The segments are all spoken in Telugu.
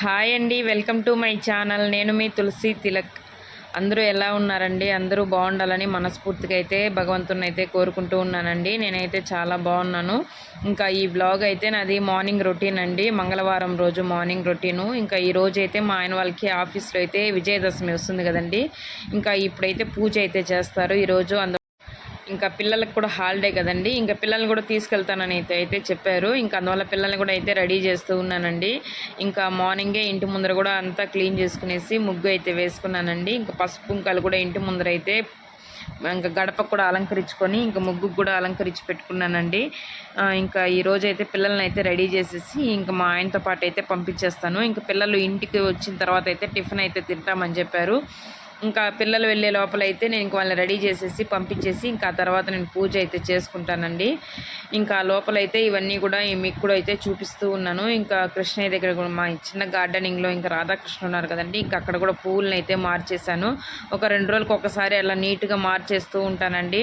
హాయ్ అండి వెల్కమ్ టు మై ఛానల్. నేను మీ తులసి తిలక్. అందరూ ఎలా ఉన్నారండి? అందరూ బాగుండాలని మనస్ఫూర్తిగా అయితే భగవంతుని అయితే కోరుకుంటూ ఉన్నానండి. నేనైతే చాలా బాగున్నాను. ఇంకా ఈ బ్లాగ్ అయితే నాది మార్నింగ్ రొటీన్ అండి. మంగళవారం రోజు మార్నింగ్ రొటీను ఇంకా ఈ రోజు అయితే మా ఆయన వాళ్ళకి ఆఫీస్లో అయితే విజయదశమి వస్తుంది కదండి. ఇంకా ఇప్పుడైతే పూజ అయితే చేస్తారు. ఈరోజు అందు ఇంకా పిల్లలకు కూడా హాలిడే కదండి. ఇంకా పిల్లల్ని కూడా తీసుకెళ్తానని అయితే అయితే చెప్పారు. ఇంకా అందువల్ల పిల్లల్ని కూడా అయితే రెడీ చేస్తూ ఉన్నానండి. ఇంకా మార్నింగే ఇంటి ముందర కూడా అంతా క్లీన్ చేసుకునేసి ముగ్గు అయితే వేసుకున్నానండి. ఇంకా పసుపు పుంకాలు కూడా ఇంటి ముందర అయితే ఇంకా గడప కూడా అలంకరించుకొని ఇంకా ముగ్గు కూడా అలంకరించి పెట్టుకున్నానండి. ఇంకా ఈరోజు అయితే పిల్లల్ని అయితే రెడీ చేసేసి ఇంకా మా ఆయనతో పాటు అయితే పంపించేస్తాను. ఇంకా పిల్లలు ఇంటికి వచ్చిన తర్వాత అయితే టిఫిన్ అయితే తింటామని చెప్పారు. ఇంకా పిల్లలు వెళ్ళే లోపల అయితే నేను ఇంక వాళ్ళని రెడీ చేసేసి పంపించేసి ఇంకా తర్వాత నేను పూజ అయితే చేసుకుంటానండి. ఇంకా లోపలైతే ఇవన్నీ కూడా మీకు కూడా అయితే చూపిస్తూ ఉన్నాను. ఇంకా కృష్ణయ్య దగ్గర కూడా మా చిన్న గార్డెనింగ్లో ఇంకా రాధాకృష్ణ ఉన్నారు కదండి. ఇంకా అక్కడ కూడా పువ్వులను అయితే మార్చేశాను. ఒక రెండు రోజులకు ఒకసారి అలా నీట్గా మార్చేస్తూ ఉంటానండి.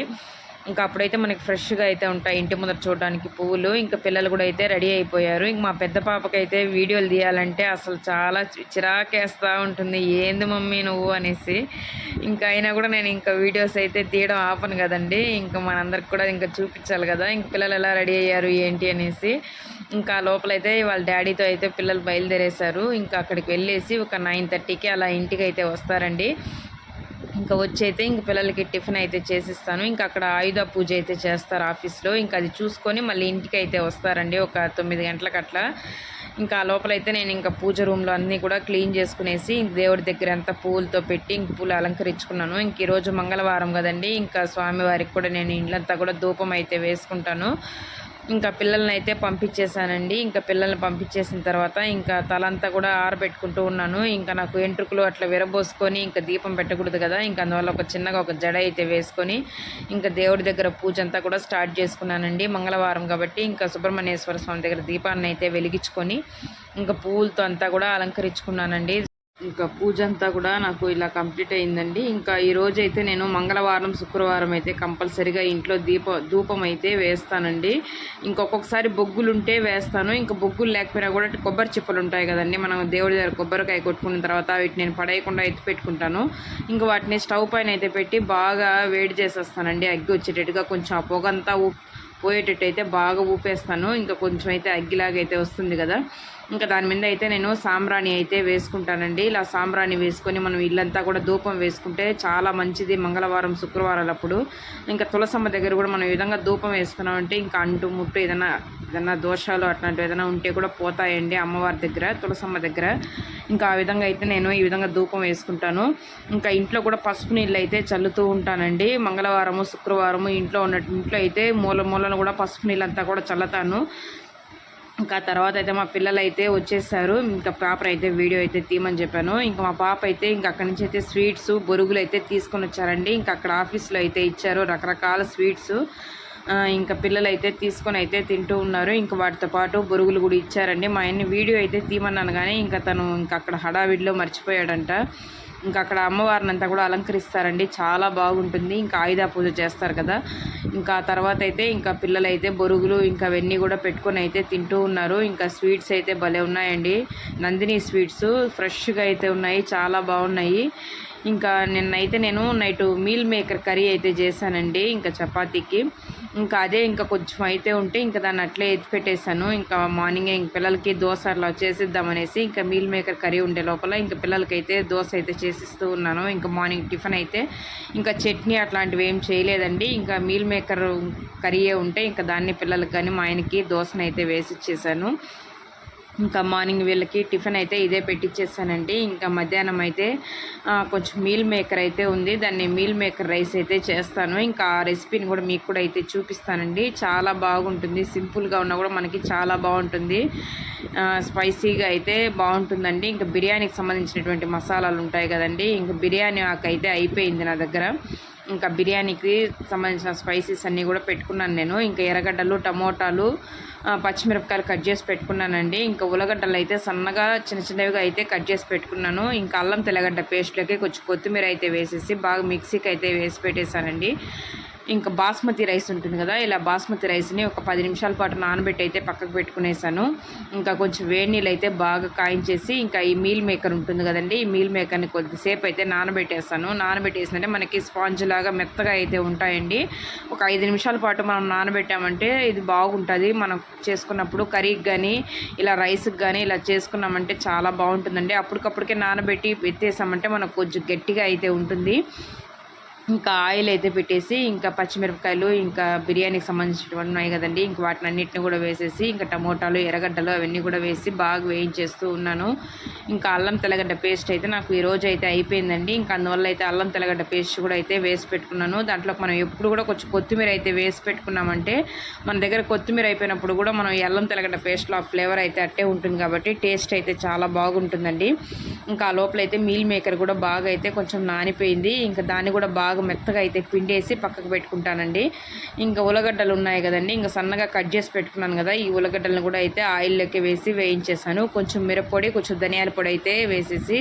ఇంకా అప్పుడైతే మనకి ఫ్రెష్గా అయితే ఉంటాయి ఇంటి ముందర చూడడానికి పువ్వులు. ఇంకా పిల్లలు కూడా అయితే రెడీ అయిపోయారు. ఇంక మా పెద్ద పాపకైతే వీడియోలు తీయాలంటే అసలు చాలా చిరాకేస్తూ ఉంటుంది. ఏంది మమ్మీ నువ్వు? అనేసి. ఇంకా అయినా కూడా నేను ఇంకా వీడియోస్ అయితే తీయడం ఆపను కదండి. ఇంకా మనందరికి కూడా ఇంకా చూపించాలి కదా. ఇంక పిల్లలు ఎలా రెడీ అయ్యారు ఏంటి అనేసి. ఇంకా లోపలైతే వాళ్ళ డాడీతో అయితే పిల్లలు బయలుదేరేశారు. ఇంకా అక్కడికి వెళ్ళేసి ఒక నైన్ థర్టీకి అలా ఇంటికి అయితే వస్తారండి. ఇంకా వచ్చి అయితే ఇంక పిల్లలకి టిఫిన్ అయితే చేసిస్తాను. ఇంకా అక్కడ ఆయుధ పూజ అయితే చేస్తారు ఆఫీస్లో. ఇంకా అది చూసుకొని మళ్ళీ ఇంటికి అయితే వస్తారండి ఒక తొమ్మిది గంటలకు అట్లా. ఇంకా ఆ లోపలైతే నేను ఇంకా పూజ రూమ్లో అన్నీ కూడా క్లీన్ చేసుకునేసి ఇంక దేవుడి దగ్గర అంతా పూలతో పెట్టి ఇంక పూలు అలంకరించుకున్నాను. ఇంక ఈరోజు మంగళవారం కదండి. ఇంకా స్వామివారికి కూడా నేను ఇండ్లంతా కూడా ధూపం అయితే వేసుకుంటాను. ఇంకా పిల్లల్ని అయితే పంపించేశానండి. ఇంకా పిల్లల్ని పంపించేసిన తర్వాత ఇంకా తలంతా కూడా ఆరబెట్టుకుంటూ ఉన్నాను. ఇంకా నాకు ఎంట్రుకలు అట్లా విరబోసుకొని ఇంకా దీపం పెట్టకూడదు కదా. ఇంకా అందువల్ల ఒక చిన్నగా ఒక జడ అయితే వేసుకొని ఇంకా దేవుడి దగ్గర పూజ అంతా కూడా స్టార్ట్ చేసుకున్నానండి. మంగళవారం కాబట్టి ఇంకా సుబ్రహ్మణ్యేశ్వర స్వామి దగ్గర దీపాన్ని అయితే వెలిగించుకొని ఇంకా పూలతో అంతా కూడా అలంకరించుకున్నానండి. ఇంకా పూజ అంతా కూడా నాకు ఇలా కంప్లీట్ అయిందండి. ఇంకా ఈరోజు అయితే నేను మంగళవారం శుక్రవారం అయితే కంపల్సరిగా ఇంట్లో దీప ధూపం అయితే వేస్తానండి. ఇంకొకసారి బొగ్గులు ఉంటే వేస్తాను. ఇంకా బొగ్గులు లేకపోయినా కూడా కొబ్బరి చిప్పలు ఉంటాయి కదండి. మనం దేవుడి దగ్గర కొబ్బరికాయ కొట్టుకున్న తర్వాత వీటిని నేను పడేయకుండా ఎత్తి పెట్టుకుంటాను. ఇంకా వాటిని స్టవ్ పైన అయితే పెట్టి బాగా వేడి చేసేస్తానండి. అగ్గి వచ్చేటట్టుగా కొంచెం ఆ పొగంతా ఊ- పోయేటట్టు అయితే బాగా ఊపేస్తాను. ఇంకా కొంచెం అయితే అగ్గిలాగా అయితే వస్తుంది కదా. ఇంకా దాని మీద అయితే నేను సాంబ్రాణి అయితే వేసుకుంటానండి. ఇలా సాంబ్రాణి వేసుకొని మనం ఇల్లంతా కూడా ధూపం వేసుకుంటే చాలా మంచిది మంగళవారం శుక్రవారాలప్పుడు. ఇంకా తులసమ్మ దగ్గర కూడా మనం ఈ విధంగా ధూపం వేసుకున్నామంటే ఇంకా అంటు ముట్టు ఏదైనా ఏదైనా దోషాలు అట్లాంటివి ఏదైనా ఉంటే కూడా పోతాయండి అమ్మవారి దగ్గర తులసమ్మ దగ్గర. ఇంకా ఆ విధంగా అయితే నేను ఈ విధంగా ధూపం వేసుకుంటాను. ఇంకా ఇంట్లో కూడా పసుపు నీళ్ళు అయితే చల్లుతూ ఉంటానండి. మంగళవారము శుక్రవారము ఇంట్లో ఉన్న ఇంట్లో అయితే మూల మూలను కూడా పసుపు నీళ్ళంతా కూడా చల్లుతాను. ఇంకా తర్వాత అయితే మా పిల్లలు అయితే వచ్చేసారు. ఇంకా పాప అయితే వీడియో అయితే తీయమని చెప్పాను. ఇంకా మా పాప అయితే ఇంకా అక్కడి నుంచి అయితే స్వీట్స్ బొరుగులు అయితే తీసుకొని వచ్చారండి. ఇంకా అక్కడ ఆఫీస్లో అయితే ఇచ్చారు రకరకాల స్వీట్స్. ఇంకా పిల్లలు అయితే తీసుకొని అయితే తింటూ ఉన్నారు. ఇంకా వాటితో పాటు బొరుగులు కూడా ఇచ్చారండి. మా ఆయన్ని వీడియో అయితే తీయమన్నాను కానీ ఇంకా తను ఇంకా అక్కడ హడావిడిలో మర్చిపోయాడంట. ఇంకా అక్కడ అమ్మవారిని అంతా కూడా అలంకరిస్తారండి. చాలా బాగుంటుంది. ఇంకా ఆయుధ పూజ చేస్తారు కదా. ఇంకా తర్వాత అయితే ఇంకా పిల్లలు అయితే బొరుగులు ఇంకా అవన్నీ కూడా పెట్టుకొని అయితే తింటూ ఉన్నారు. ఇంకా స్వీట్స్ అయితే భలే ఉన్నాయండి. నందిని స్వీట్స్ ఫ్రెష్గా అయితే ఉన్నాయి. చాలా బాగున్నాయి. ఇంకా నిన్నైతే నేను నైట్ మీల్ మేకర్ కర్రీ అయితే చేశానండి ఇంకా చపాతీకి. ఇంకా అదే ఇంకా కొంచెం అయితే ఉంటే ఇంకా దాన్ని అట్లే ఎత్తి పెట్టేశాను. ఇంకా మార్నింగే ఇంక పిల్లలకి దోశ అట్లా చేసిద్దామనేసి ఇంకా మీల్ మేకర్ కర్రీ ఉండే లోపల ఇంకా పిల్లలకైతే దోశ అయితే చేసిస్తూ ఉన్నాను. ఇంకా మార్నింగ్ టిఫిన్ అయితే ఇంకా చట్నీ అట్లాంటివి ఏం చేయలేదండి. ఇంకా మీల్ మేకర్ కర్రీయే ఉంటే ఇంకా దాన్ని పిల్లలకి కానీ మా ఆయనకి దోశనైతే వేసి ఇచ్చేసాను ఇంకా మార్నింగ్ వీళ్ళకి టిఫిన్ అయితే ఇదే పెట్టించేసానండి ఇంకా మధ్యాహ్నం అయితే కొంచెం మీల్ మేకర్ అయితే ఉంది. దాన్ని మీల్ మేకర్ రైస్ అయితే చేస్తాను. ఇంకా ఆ రెసిపీని కూడా మీకు కూడా అయితే చూపిస్తానండి. చాలా బాగుంటుంది. సింపుల్గా ఉన్నా కూడా మనకి చాలా బాగుంటుంది. స్పైసీగా అయితే బాగుంటుందండి. ఇంకా బిర్యానీకి సంబంధించినటువంటి మసాలాలు ఉంటాయి కదండి. ఇంకా బిర్యానీ ఆకు అయితే అయిపోయింది నా దగ్గర. ఇంకా బిర్యానీకి సంబంధించిన స్పైసెస్ అన్నీ కూడా పెట్టుకున్నాను నేను. ఇంకా ఎర్రగడ్డలు టమోటాలు పచ్చిమిరపకాయలు కట్ చేసి పెట్టుకున్నానండి. ఇంకా ఉల్లగడ్డలు అయితే సన్నగా చిన్న చిన్నవిగా అయితే కట్ చేసి పెట్టుకున్నాను. ఇంకా అల్లం తెల్లగడ్డ పేస్ట్లోకి కొంచెం కొత్తిమీర అయితే వేసేసి బాగా మిక్సీకి అయితే వేసి పెట్టేశానండి. ఇంకా బాస్మతి రైస్ ఉంటుంది కదా ఇలా బాస్మతి రైస్ని ఒక పది నిమిషాల పాటు నానబెట్టి అయితే పక్కకు పెట్టుకునేసాను. ఇంకా కొంచెం వేడి నీళ్ళు అయితే బాగా కాయించేసి ఇంకా ఈ మీల్ మేకర్ ఉంటుంది కదండి ఈ మీల్ మేకర్ని కొద్దిసేపు అయితే నానబెట్టేస్తాను. నానబెట్టేసిందంటే మనకి స్పాంజ్ లాగా మెత్తగా అయితే ఉంటాయండి. ఒక ఐదు నిమిషాల పాటు మనం నానబెట్టామంటే ఇది బాగుంటుంది. మనం చేసుకున్నప్పుడు కర్రీకి కానీ ఇలా రైస్కి కానీ ఇలా చేసుకున్నామంటే చాలా బాగుంటుందండి. అప్పటికప్పటికే నానబెట్టి ఎత్తేసామంటే మనకు కొంచెం గట్టిగా అయితే ఉంటుంది. ఇంకా ఆయిల్ అయితే పెట్టేసి ఇంకా పచ్చిమిరపకాయలు ఇంకా బిర్యానీకి సంబంధించినటువంటి ఉన్నాయి కదండి. ఇంకా వాటిని అన్నింటిని కూడా వేసేసి ఇంకా టమోటాలు ఎర్రగడ్డలు అవన్నీ కూడా వేసి బాగా వేయించేస్తూ ఉన్నాను. ఇంకా అల్లం తెల్లగడ్డ పేస్ట్ అయితే నాకు ఈ రోజు అయితే అయిపోయిందండి. ఇంకా అందువల్ల అయితే అల్లం తెల్లగడ్డ పేస్ట్ కూడా అయితే వేసి పెట్టుకున్నాను. దాంట్లో మనం ఎప్పుడు కూడా కొంచెం కొత్తిమీర అయితే వేసి పెట్టుకున్నామంటే మన దగ్గర కొత్తిమీర అయిపోయినప్పుడు కూడా మనం అల్లం తెల్లగడ్డ పేస్ట్లో ఆ ఫ్లేవర్ అయితే అట్టే ఉంటుంది కాబట్టి టేస్ట్ అయితే చాలా బాగుంటుందండి. ఇంకా ఆ లోపల అయితే మీల్ మేకర్ కూడా బాగా అయితే కొంచెం నానిపోయింది. ఇంకా దాన్ని కూడా బాగా బాగా మెత్తగా అయితే పిండేసి పక్కకు పెట్టుకుంటానండి. ఇంకా ఉల్లగడ్డలు ఉన్నాయి కదండి ఇంకా సన్నగా కట్ చేసి పెట్టుకున్నాను కదా ఈ ఉలగడ్డలను కూడా అయితే ఆయిల్లోకి వేసి వేయించేసాను కొంచెం మిరప్పొడి కొంచెం ధనియాల పొడి అయితే వేసేసి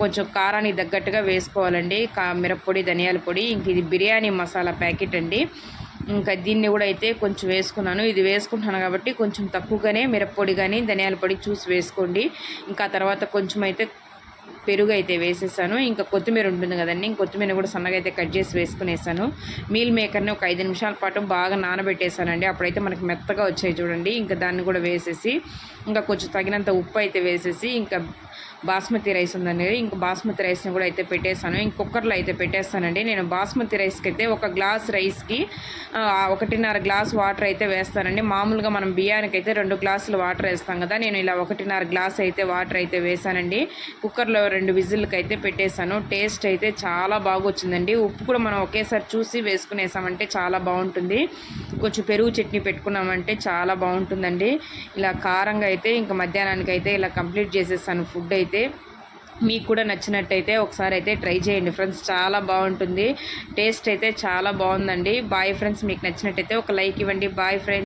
కొంచెం కారానికి తగ్గట్టుగా వేసుకోవాలండి. కా మిరప్పొడి ధనియాల పొడి ఇంక ఇది బిర్యానీ మసాలా ప్యాకెట్ అండి. ఇంకా దీన్ని కూడా అయితే కొంచెం వేసుకున్నాను. ఇది వేసుకుంటున్నాను కాబట్టి కొంచెం తక్కువగానే మిరప్పొడి కానీ ధనియాల పొడి చూసి వేసుకోండి. ఇంకా తర్వాత కొంచెం అయితే పెరుగు అయితే వేసేసాను. ఇంకా కొత్తిమీర ఉంటుంది కదండి ఇంక కొత్తిమీర కూడా సన్నగా అయితే కట్ చేసి వేసుకునేసాను. మీల్ మేకర్ని ఒక ఐదు నిమిషాల పాటు బాగా నానబెట్టేసానండి. అప్పుడైతే మనకి మెత్తగా వచ్చాయి చూడండి. ఇంకా దాన్ని కూడా వేసేసి ఇంకా కొంచెం తగినంత ఉప్పు అయితే వేసేసి ఇంకా బాస్మతి రైస్ ఉందనేది. ఇంకా బాస్మతి రైస్ని కూడా అయితే పెట్టేశాను. ఇంకొకరిలో కుక్కర్లో అయితే పెట్టేస్తానండి. నేను బాస్మతి రైస్కి అయితే ఒక గ్లాస్ రైస్కి ఒకటిన్నర గ్లాస్ వాటర్ అయితే వేస్తానండి. మామూలుగా మనం బియ్యానికి అయితే రెండు గ్లాసులు వాటర్ వేస్తాం కదా నేను ఇలా ఒకటిన్నర గ్లాస్ అయితే వాటర్ అయితే వేసానండి కుక్కర్లో రెండు విజిల్కి అయితే పెట్టేశాను. టేస్ట్ అయితే చాలా బాగా వచ్చిందండి ఉప్పు కూడా మనం ఒకేసారి చూసి వేసుకునేసామంటే చాలా బాగుంటుంది. కొంచెం పెరుగు చట్నీ పెట్టుకున్నామంటే చాలా బాగుంటుందండి. ఇలా కారంగా అయితే ఇంకా మధ్యాహ్నానికి అయితే ఇలా కంప్లీట్ చేసేసాను ఫుడ్ అయితే. అయితే మీకు కూడా నచ్చినట్టయితే ఒకసారి అయితే ట్రై చేయండి. ఫ్రెండ్స్ చాలా బాగుంటుంది. టేస్ట్ అయితే చాలా బాగుందండి. బాయ్ ఫ్రెండ్స్ మీకు నచ్చినట్టయితే ఒక లైక్ ఇవ్వండి. Bye friends.